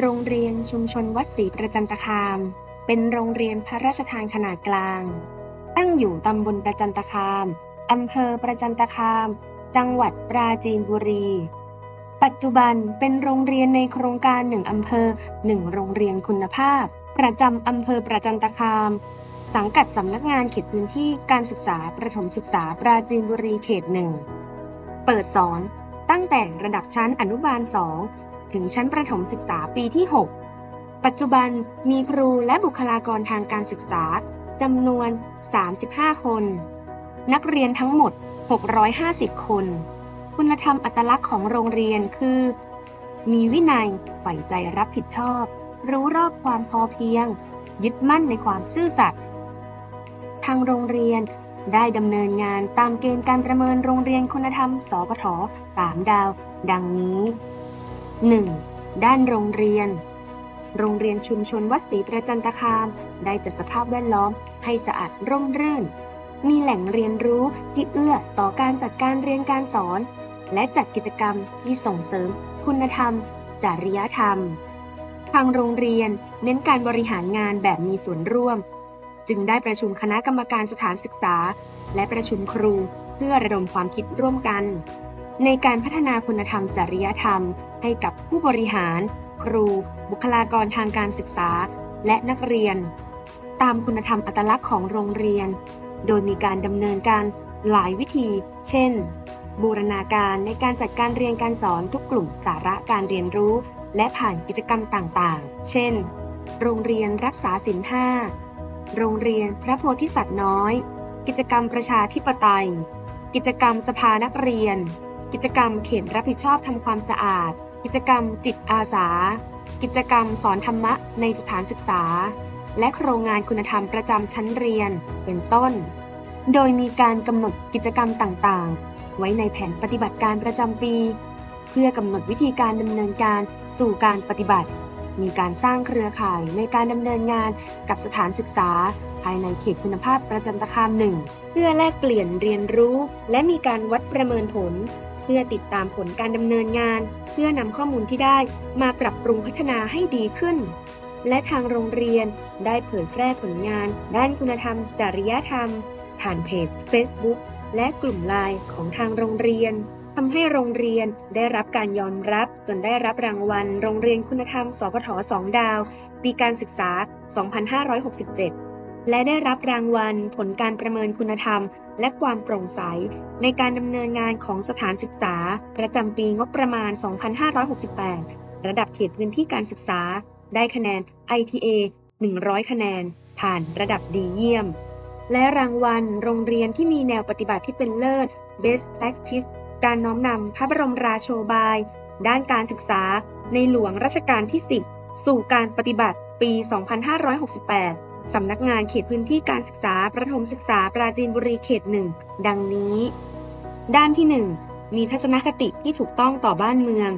โรงเรียนชุมชนวัดศรีประจันตคาม เป็นโรงเรียนพระราชทานขนาดกลาง ตั้งอยู่ตำบลประจันตคามอำเภอประจันตคาม จังหวัดปราจีนบุรี ปัจจุบันเป็นโรงเรียนในโครงการหนึ่งอำเภอหนึ่งโรงเรียนคุณภาพ ประจำอำเภอประจันตคาม สังกัดสำนักงานเขตพื้นที่การศึกษาประถมศึกษาปราจีนบุรีเขตหนึ่ง เปิดสอนตั้งแต่ระดับชั้นอนุบาล 2 ถึงชั้นประถมศึกษาปีที่ 6 ปัจจุบันมีครูและบุคลากรทางการศึกษาจำนวน 35 คน นักเรียนทั้งหมด 650 คน คุณธรรมอัตลักษณ์ของโรงเรียนคือ มีวินัยใฝ่ใจรับผิดชอบ รู้รอบความพอเพียง ยึดมั่นในความซื่อสัตย์ ทางโรงเรียนได้ดำเนินงานตามเกณฑ์การประเมินโรงเรียนคุณธรรม สปท3 ดาว ดังนี้ 1. ด้านโรงเรียน โรงเรียนชุมชนวัดศรีประจันตคาม ได้จัดสภาพแวดล้อมให้สะอาดร่มรื่น มีแหล่งเรียนรู้ที่เอื้อต่อการจัดการเรียนการสอน และจัดกิจกรรมที่ส่งเสริม คุณธรรม จริยธรรม ทางโรงเรียนเน้นการบริหารงานแบบมีส่วนร่วม จึงได้ประชุมคณะกรรมการสถานศึกษา และประชุมครูเพื่อระดมความคิดร่วมกัน ในการพัฒนาคุณธรรมจริยธรรม ให้กับผู้บริหาร ครู บุคลากรทางการศึกษา และนักเรียน ตามคุณธรรมอัตลักษณ์ของโรงเรียน โดยมีการดำเนินการหลายวิธี เช่น บูรณาการในการจัดการเรียนการสอนทุกกลุ่มสาระการเรียนรู้ และผ่านกิจกรรมต่างๆ เช่น โรงเรียนรักษาศีลห้า โรงเรียนพระโพธิสัตว์น้อย กิจกรรมประชาธิปไตย กิจกรรมสภานักเรียน กิจกรรมเขตรับผิดชอบทำความสะอาด กิจกรรมจิตอาสา กิจกรรมสอนธรรมะในสถานศึกษา และโครงงานคุณธรรมประจำชั้นเรียน เป็นต้น โดยมีการกำหนดกิจกรรมต่างๆ ไว้ในแผนปฏิบัติการประจำปี เพื่อกำหนดวิธีการดำเนินการสู่การปฏิบัติ มีการสร้างเครือข่ายในการดำเนินงานกับสถานศึกษาภายในเขตคุณภาพประจันตคามหนึ่งเพื่อแลกเปลี่ยนเรียนรู้ และมีการวัดประเมินผล เพื่อติดตามผลการดำเนินงาน เพื่อนำข้อมูลที่ได้มาปรับปรุงพัฒนาให้ดีขึ้น และทางโรงเรียนได้เผยแพร่ผลงาน ด้านคุณธรรม จริยธรรม ผ่านเพจ Facebook และกลุ่มไลน์ของทางโรงเรียนทำให้โรงเรียนได้รับการยอมรับจนได้รับรางวัล โรงเรียนคุณธรรม สพท 2 ดาว ปีการศึกษา 2567 และได้รับรางวัล ผลการประเมินคุณธรรม และความโปร่งใส ในการดำเนินงานของสถานศึกษา ประจำปีงบประมาณ 2568 ระดับเขตพื้นที่การศึกษา ได้คะแนน ITA 100 คะแนน ผ่านระดับดีเยี่ยม และรางวัล โรงเรียนที่มีแนวปฏิบัติที่เป็นเลิศ Best Practice การน้อมนำพระบรมราโชบาย ด้านการศึกษา ในหลวงรัชกาลที่ 10 สู่การปฏิบัติปี 2568 สำนักงานเขตพื้นที่การศึกษาประถมศึกษาปราจีนบุรีเขตหนึ่งดังนี้ ด้านที่ 1 มีทัศนคติที่ถูกต้องต่อบ้านเมือง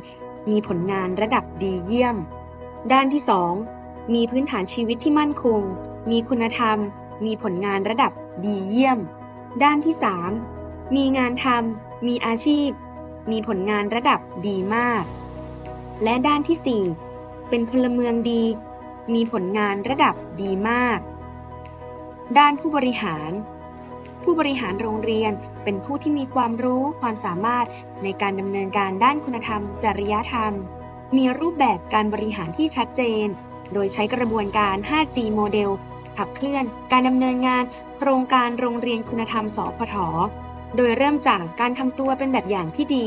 มีผลงานระดับดีเยี่ยม ด้านที่ 2 มีพื้นฐานชีวิตที่มั่นคง มีคุณธรรม มีผลงานระดับดีเยี่ยม ด้านที่ 3 มีงานทำมีอาชีพ มีผลงานระดับดีมาก และด้านที่ 4 เป็นพลเมืองดี มีผลงานระดับดีมาก ด้านผู้บริหาร ผู้บริหารโรงเรียนเป็นผู้ที่มีความรู้ความสามารถในการดำเนินการด้านคุณธรรม จริยธรรม มีรูปแบบการบริหารที่ชัดเจน โดยใช้กระบวนการ 5G โมเดลขับเคลื่อนการดำเนินงาน โครงการโรงเรียนคุณธรรม สพท โดยเริ่มจากการทำตัวเป็นแบบอย่างที่ดี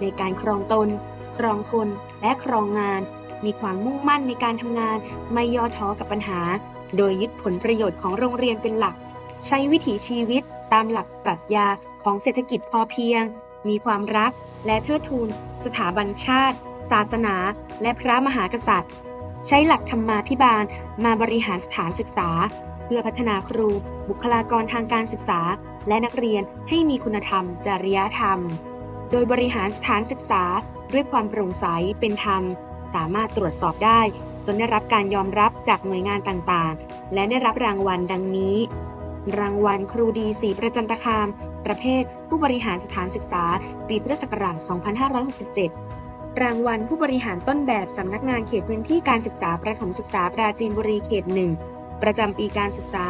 ในการครองตน ครองคน และครองงาน มีความมุ่งมั่นในการทำงาน ไม่ย่อท้อกับปัญหา โดยยึดผลประโยชน์ของโรงเรียนเป็นหลัก ใช้วิถีชีวิตตามหลักปรัชญาของเศรษฐกิจพอเพียง มีความรักและเทิดทูน สถาบันชาติ ศาสนา และพระมหากษัตริย์ ใช้หลักธรรมาภิบาลมาบริหารสถานศึกษา เพื่อพัฒนาครู บุคลากรทางการศึกษา และนักเรียนให้มีคุณธรรม จริยธรรม โดยบริหารสถานศึกษาด้วยความโปร่งใสเป็นธรรม สามารถตรวจสอบได้ จนได้รับการยอมรับจากหน่วยงานต่างๆ และได้รับรางวัลดังนี้ รางวัลครูดีสีประจันตคาม ประเภท ผู้บริหารสถานศึกษา ปีพุทธศักราช 2567 รางวัลผู้บริหารต้นแบบสำนักงานเขตพื้นที่การศึกษาประถมศึกษาปราจีนบุรีเขตหนึ่งประจำปีการศึกษา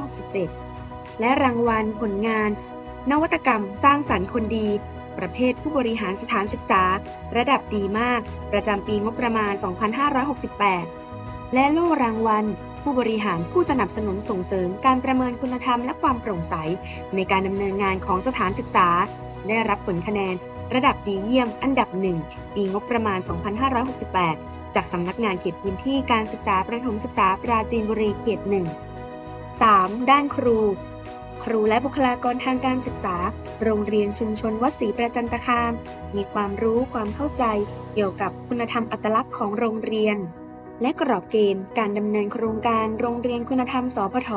2567 และรางวัลผลงาน นวัตกรรม สร้างสรรค์คนดี ประเภทผู้บริหารสถานศึกษา ระดับดีมาก ประจำปีงบประมาณ 2568 และโล่รางวัล ผู้บริหารผู้สนับสนุนส่งเสริมการประเมินคุณธรรมและความโปร่งใส ในการดำเนินงานของสถานศึกษา ได้รับผลคะแนน ระดับดีเยี่ยมอันดับหนึ่งปีงบประมาณ 2568 จากสำนักงานเขตพื้นที่การศึกษาประถมศึกษาปราจีนบุรีเขตหนึ่ง 3. ด้านครู ครูและบุคลากรทางการศึกษา โรงเรียนชุมชนวัดศรีประจันตคาม มีความรู้ความเข้าใจ เกี่ยวกับคุณธรรมอัตลักษณ์ของโรงเรียน และกรอบเกณฑ์การดำเนินโครงการโรงเรียนคุณธรรมสพท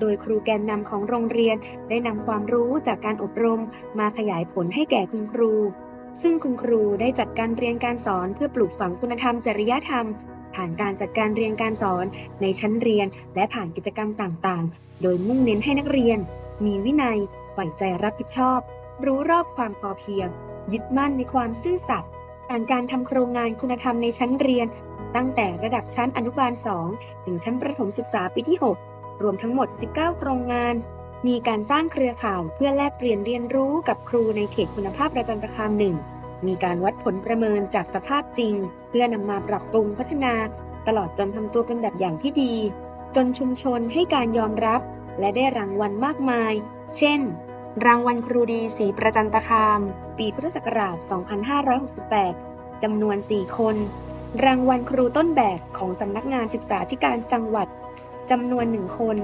โดยครูแกนนำของโรงเรียนได้นำความรู้จากการอบรมมาขยายผลให้แก่คุณครู ซึ่งคุณครูได้จัดการเรียนการสอนเพื่อปลูกฝังคุณธรรมจริยธรรม ผ่านการจัดการเรียนการสอนในชั้นเรียน และผ่านกิจกรรมต่างๆ โดยมุ่งเน้นให้นักเรียน มีวินัยใฝ่ใจรับผิดชอบ รู้รอบความพอเพียง ยึดมั่นในความซื่อสัตย์ผ่านการทำโครงงานคุณธรรมในชั้นเรียน ตั้งแต่ระดับชั้นอนุบาล 2 ถึงชั้นประถมศึกษาปีที่ 6 รวมทั้งหมด 19 โครงงาน มีการสร้างเครือข่ายเพื่อแลกเปลี่ยนเรียนรู้กับครูในเขตคุณภาพประจันตคามหนึ่ง มีการวัดผลประเมินจากสภาพจริง เพื่อนำมาปรับปรุงพัฒนา ตลอดจนทำตัวเป็นแบบอย่างที่ดี จนชุมชนให้การยอมรับ และได้รางวัลมากมาย เช่น รางวัลครูดีสีประจันตคาม ปีพุทธศักราช 2568 จำนวน 4 คน รางวัลครูต้นแบบของสำนักงานศึกษาธิการจังหวัดจำนวน1คน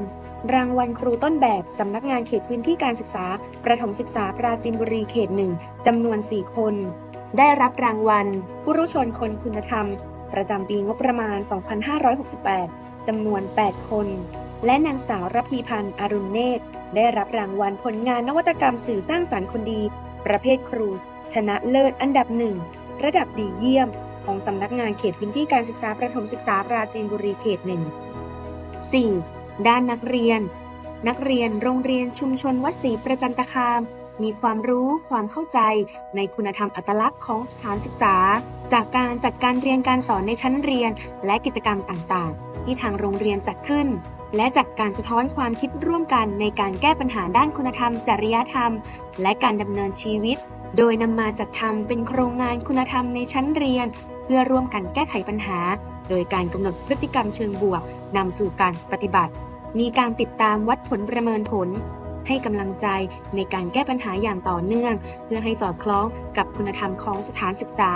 รางวัลครูต้นแบบสำนักงานเขตพื้นที่การศึกษา ประถมศึกษาปราจีนบุรีเขตหนึ่งจำนวน 4 คน ได้รับรางวัล ผู้รู้ชนคนคุณธรรม ประจำปีงบประมาณ 2568 จำนวน 8 คน และนางสาวรพีพันธ์อรุณเนตร ได้รับรางวัลผลงานนวัตกรรมสื่อสร้างสรรค์คนดี ประเภทครู ชนะเลิศอันดับหนึ่งระดับดีเยี่ยม ของสำนักงานเขตพื้นที่การศึกษาประถมศึกษาปราจีนบุรีเขตหนึ่ง 4. ด้านนักเรียน นักเรียนโรงเรียนชุมชนวัดศรีประจันตคาม มีความรู้ความเข้าใจในคุณธรรมอัตลักษณ์ของสถานศึกษา จากการจัดการเรียนการสอนในชั้นเรียน และกิจกรรมต่างๆ ที่ทางโรงเรียนจัดขึ้น และจากการสะท้อนความคิดร่วมกันในการแก้ปัญหาด้านคุณธรรม จริยธรรม และการดำเนินชีวิต โดยนำมาจัดทำเป็นโครงงานคุณธรรมในชั้นเรียน เพื่อร่วมกันแก้ไขปัญหา โดยการกำหนดพฤติกรรมเชิงบวกนำสู่การปฏิบัติมีการติดตามวัดผลประเมินผล ให้กำลังใจในการแก้ปัญหาอย่างต่อเนื่อง เพื่อให้สอดคล้องกับคุณธรรมของสถานศึกษา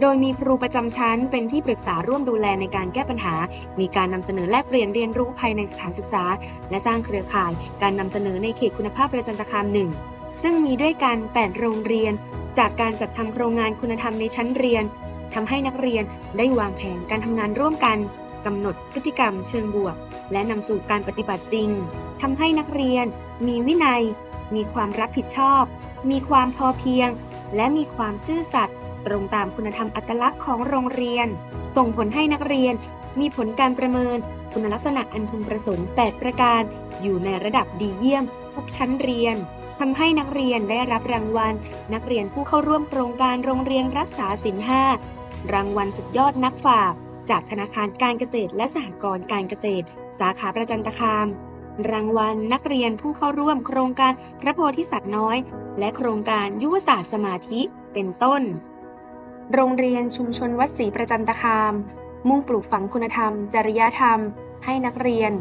โดยมีครูประจำชั้นเป็นที่ปรึกษาร่วมดูแลในการแก้ปัญหา มีการนำเสนอแลกเปลี่ยนเรียนรู้ภายในสถานศึกษา และสร้างเครือข่าย การนำเสนอในเขตคุณภาพประจันตคามหนึ่งซึ่งมีด้วยกัน 8 โรงเรียน จากการจัดทำโครงงานคุณธรรมในชั้นเรียนทำให้นักเรียนได้วางแผนการทำงานร่วมกัน กำหนดพฤติกรรมเชิงบวก และนำสู่การปฏิบัติจริงทำให้นักเรียน มีวินัย มีความรับผิดชอบ มีความพอเพียง และมีความซื่อสัตย์ตรงตามคุณธรรมอัตลักษณ์ของโรงเรียน ส่งผลให้นักเรียน มีผลการประเมิน คุณลักษณะอันพึงประสงค์ 8 ประการ อยู่ในระดับดีเยี่ยมทุกชั้นเรียนทำให้นักเรียนได้รับรางวัล นักเรียนผู้เข้าร่วมโครงการโรงเรียนรักษาศีลห้ารางวัลสุดยอดนักฝ่า จากธนาคารการเกษตรและสหกรณ์การเกษตร สาขาประจันตคาม รางวัลนักเรียนผู้เข้าร่วมโครงการพระโพธิสัตว์น้อย และโครงการยุวศาสตร์สมาธิเป็นต้น โรงเรียนชุมชนวัดศรีประจันตคาม มุ่งปลูกฝังคุณธรรม จริยธรรม ให้นักเรียน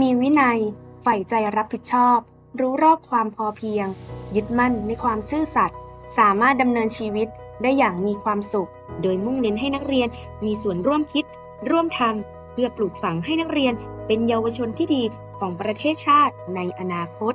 มีวินัย ใฝ่ใจรับผิดชอบ รู้รอบความพอเพียง ยึดมั่นในความซื่อสัตย์สามารถดำเนินชีวิตได้อย่างมีความสุข โดยมุ่งเน้นให้นักเรียนมีส่วนร่วมคิด ร่วมทำเพื่อปลูกฝังให้นักเรียนเป็นเยาวชนที่ดีของประเทศชาติในอนาคต